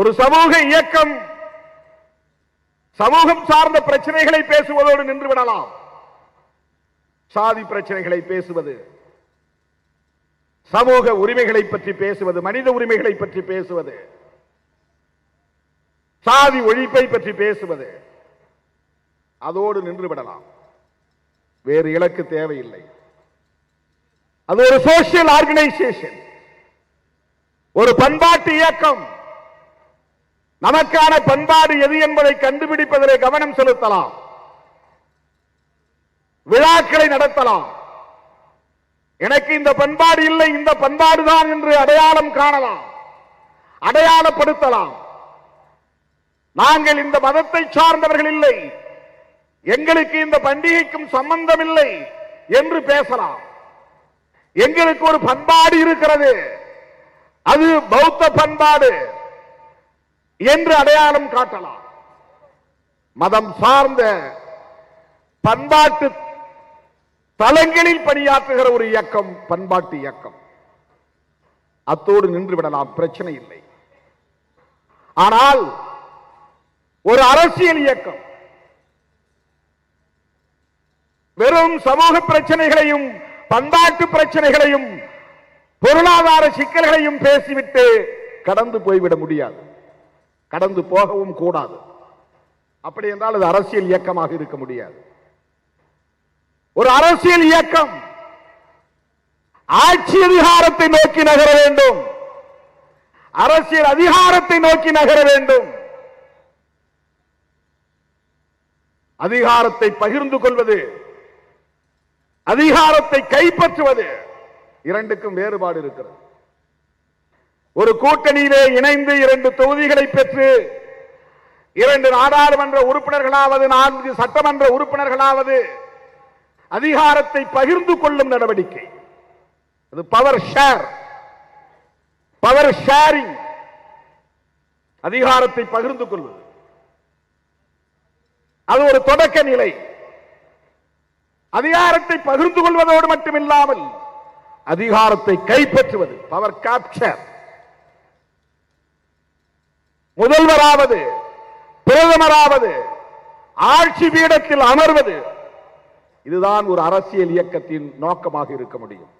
ஒரு சமூக இயக்கம் சமூகம் சார்ந்த பிரச்சனைகளை பேசுவதோடு நின்று விடலாம். சாதி பிரச்சனைகளை பேசுவது சமூக உரிமைகளை பற்றி பேசுவது மனித உரிமைகளை பற்றி பேசுவது சாதி ஒழிப்பை பற்றி பேசுவது அதோடு நின்று விடலாம். வேறு இலக்கு தேவையில்லை. அது ஒரு சோசியல் ஆர்கனைசேஷன் ஒரு பண்பாட்டு இயக்கம். நமக்கான பண்பாடு எது என்பதை கண்டுபிடிப்பதிலே கவனம் செலுத்தலாம். விழாக்களை நடத்தலாம். எனக்கு இந்த பண்பாடு இல்லை இந்த பண்பாடு தான் என்று அடையாளம் காணலாம். அடையாளப்படுத்தலாம். நாங்கள் இந்த மதத்தை சார்ந்தவர்கள் இல்லை. எங்களுக்கு இந்த பண்டிகைக்கும் சம்பந்தம் இல்லை என்று பேசலாம். எங்களுக்கு ஒரு பண்பாடு இருக்கிறது. அது பௌத்த பண்பாடு. என்று அடையாளம் காட்டலாம். மதம் சார்ந்த பண்பாட்டு தலங்களில் பணியாற்றுகிற ஒரு இயக்கம் பண்பாட்டு இயக்கம். அத்தோடு நின்று விடலாம் பிரச்சனை இல்லை. ஆனால் ஒரு அரசியல் இயக்கம் வெறும் சமூக பிரச்சனைகளையும் பண்பாட்டு பிரச்சனைகளையும் பொருளாதார சிக்கல்களையும் பேசிவிட்டு கடந்து போய்விட முடியாது. கடந்து போகவும் கூடாது. அப்படி என்றால் அது அரசியல் இயக்கமாக இருக்க முடியாது. ஒரு அரசியல் இயக்கம் ஆட்சி அதிகாரத்தை நோக்கி நகர வேண்டும். அரசியல் அதிகாரத்தை நோக்கி நகர வேண்டும். அதிகாரத்தை பகிர்ந்து கொள்வது அதிகாரத்தை கைப்பற்றுவது இரண்டுக்கும் வேறுபாடு இருக்கிறது. ஒரு கூட்டணியிலே இணைந்து இரண்டு தொகுதிகளை பெற்று இரண்டு நாடாளுமன்ற உறுப்பினர்களாவது நான்கு சட்டமன்ற உறுப்பினர்களாவது அதிகாரத்தை பகிர்ந்து கொள்ளும் நடவடிக்கை. அது பவர் ஷேர் பவர் ஷேரிங் அதிகாரத்தை பகிர்ந்து கொள்வது. அது ஒரு தொடக்க நிலை. அதிகாரத்தை பகிர்ந்து கொள்வதோடு மட்டுமில்லாமல் அதிகாரத்தை கைப்பற்றுவது பவர் கேப்சர் முதல்வராவது பிரதமராவது ஆட்சி பீடத்தில் அமர்வது. இதுதான் ஒரு அரசியல் இயக்கத்தின் நோக்கமாக இருக்க முடியும்.